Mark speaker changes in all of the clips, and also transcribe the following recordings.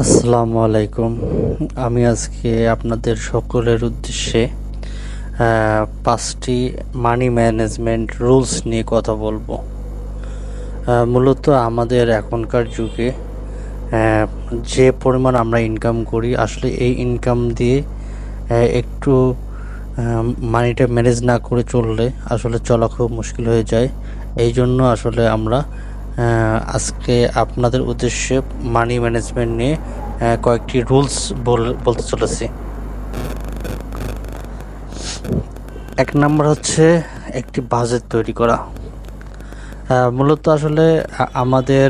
Speaker 1: আসসালামু আলাইকুম। আমি আজকে আপনাদের সকলের উদ্দেশ্যে পাঁচটি মানি ম্যানেজমেন্ট রুলস নিয়ে কথা বলব। মূলত আমাদের এখনকার যুগে যে পরিমাণ আমরা ইনকাম করি, আসলে এই ইনকাম দিয়ে একটু মানিটা ম্যানেজ না করে চললে আসলে চলা খুব মুশকিল হয়ে যায়। এই জন্য আসলে আমরা আজকে আপনাদের উদ্দেশ্যে মানি ম্যানেজমেন্ট নিয়ে কয়েকটি রুলস বলতে চলেছি। এক নম্বর হচ্ছে একটি বাজেট তৈরি করা। মূলত আসলে আমাদের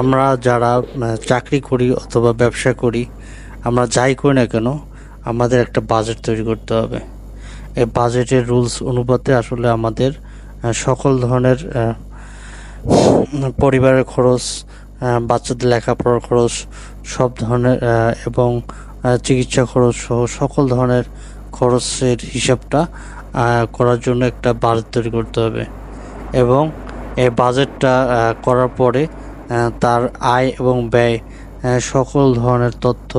Speaker 1: আমরা যারা চাকরি করি অথবা ব্যবসা করি, আমরা যাই করি না কেন, আমাদের একটা বাজেট তৈরি করতে হবে। এই বাজেটের রুলস অনুপাতে আসলে আমাদের সকল ধরনের পরিবারের খরচ বাচ্চাদের লেখাপড়ার খরচ, সব ধরনের এবং চিকিৎসা খরচ সহ সকল ধরনের খরচের হিসাবটা করার জন্য একটা বাজেট তৈরি করতে হবে। এবং এই বাজেটটা করার পরে তার আয় এবং ব্যয় সকল ধরনের তথ্য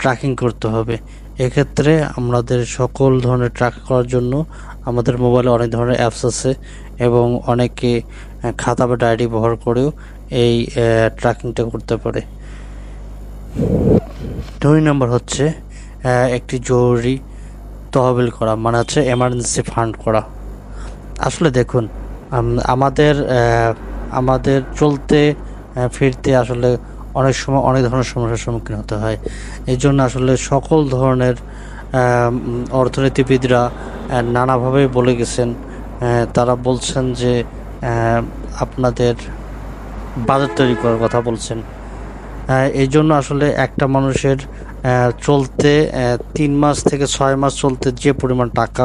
Speaker 1: ট্র্যাকিং করতে হবে। এক্ষেত্রে আমাদের সকল ধরনের ট্র্যাক করার জন্য আমাদের মোবাইলে অনেক ধরনের অ্যাপস আছে এবং অনেকে খাতা বা ডায়েরি ব্যবহার করেও এই ট্র্যাকিংটা করতে পারে। দুই নম্বর হচ্ছে একটি জরুরি তহবিল করা মানে হচ্ছে এমার্জেন্সি ফান্ড করা। আসলে দেখুন আমাদের আমাদের চলতে ফিরতে আসলে অনেক সময় অনেক ধরনের সমস্যার সম্মুখীন হতে হয়। এই জন্য আসলে সকল ধরনের অর্থনীতিবিদরা নানাভাবে বলে গেছেন তারা বলছেন যে আপনাদের বাজার তৈরি করার কথা বলছেন। এই জন্য আসলে একটা মানুষের চলতে তিন মাস থেকে ছয় মাস চলতে যে পরিমাণ টাকা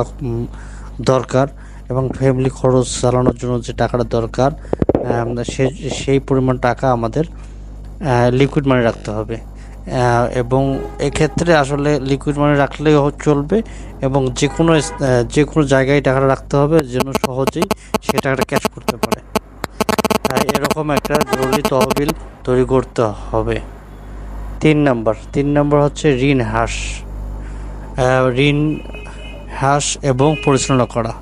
Speaker 1: দরকার এবং ফ্যামিলি খরচ চালানোর জন্য যে টাকাটা দরকার আহ, সে সেই পরিমাণ টাকা আমাদের লিকুইড মানি রাখতে হবে। এবং এক্ষেত্রে আসলে লিকুইড মানি রাখলেই চলবে এবং যে কোনো যে কোনো জায়গায় টাকাটা রাখতে হবে যেন সহজেই সে টাকাটা ক্যাশ করতে পারে। এরকম একটা জরুরি তহবিল তৈরি করতে হবে। তিন নম্বর তিন নম্বর হচ্ছে ঋণ হ্রাস। ঋণ হ্রাস এবং পরিচালনা করা।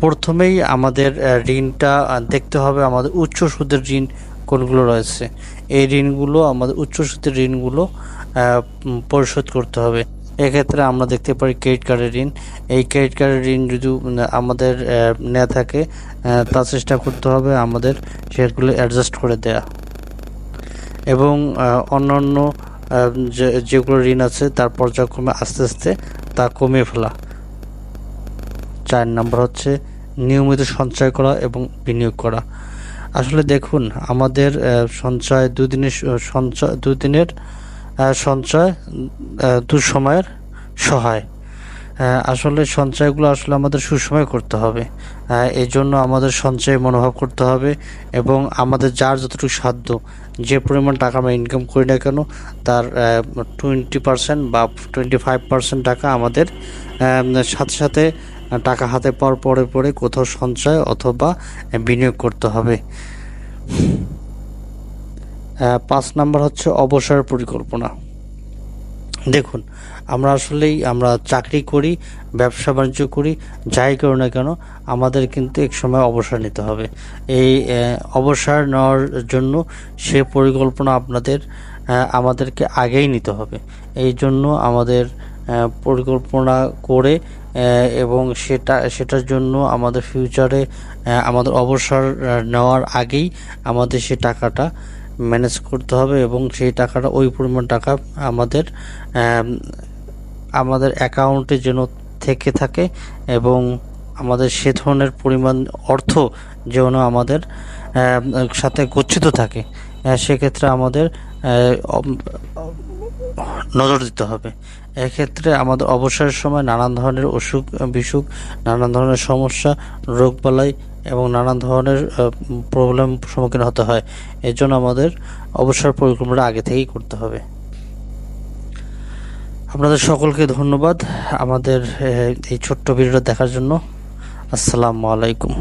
Speaker 1: প্রথমেই আমাদের ঋণটা দেখতে হবে আমাদের উচ্চ সুদের ঋণ কোনগুলো রয়েছে? এই ঋণগুলো, আমাদের উচ্চ সুদের ঋণগুলো পরিশোধ করতে হবে। এক্ষেত্রে আমরা দেখতে পারি ক্রেডিট কার্ডের ঋণ। এই ক্রেডিট কার্ডের ঋণ যদি আমাদের নেওয়া থাকে তা চেষ্টা করতে হবে আমাদের সেগুলো অ্যাডজাস্ট করে দেয়া। এবং অন্যান্য যেগুলো ঋণ আছে, তার পর্যায়ক্রমে আস্তে আস্তে তা কমিয়ে ফেলা। চার নম্বর হচ্ছে নিয়মিত সঞ্চয় করা এবং বিনিয়োগ করা। আসলে দেখুন, আমাদের সঞ্চয় দুদিনের সঞ্চয় দুদিনের সঞ্চয় দুঃসময়ের সহায়। আসলে সঞ্চয়গুলো আসলে আমাদের সুসময় করতে হবে। এই জন্য আমাদের সঞ্চয় মনোভাব করতে হবে এবং আমাদের যার যতটুকু সাধ্য, যে পরিমাণ টাকা আমরা ইনকাম করি না কেন, তার টোয়েন্টি পার্সেন্ট বা টোয়েন্টি ফাইভ পার্সেন্ট টাকা আমাদের সাথে সাথে টাকা হাতে পাওয়ার পরে পরে কোথাও সঞ্চয় অথবা বিনিয়োগ করতে হবে। পাঁচ নাম্বার হচ্ছে অবসর পরিকল্পনা। দেখুন, আমরা আসলেই আমরা চাকরি করি, ব্যবসা বাণিজ্য করি, যাই করি না কেন, আমাদের কিন্তু এক সময় অবসর নিতে হবে। এই অবসর নেওয়ার জন্য সে পরিকল্পনা আপনাদের আমাদেরকে আগেই নিতে হবে। এই জন্য আমাদের পরিকল্পনা করে এবং সেটা, সেটার জন্য আমাদের ফিউচারে আমাদের অবসর নেওয়ার আগেই আমাদের সে টাকাটা ম্যানেজ করতে হবে এবং সেই টাকাটা ওই পরিমাণ টাকা আমাদের আমাদের অ্যাকাউন্টে যেন থেকে থাকে এবং আমাদের সে ধরনের পরিমাণ অর্থ যেন আমাদের সাথে গচ্ছিত থাকে সেক্ষেত্রে আমাদের নজর দিতে হবে। এক্ষেত্রে আমাদের অবসরের সময় নানান ধরনের অসুখ, বিসুখ, নানান ধরনের সমস্যা, রোগবালাই এবং নানান ধরনের প্রবলেম সম্মুখীন হতে হয়। এর জন্য আমাদের অবসর পরিকল্পনা আগে থেকেই করতে হবে। আপনাদের সকলকে ধন্যবাদ আমাদের এই ছোট্ট ভিডিওটা দেখার জন্য। আসসালামু আলাইকুম।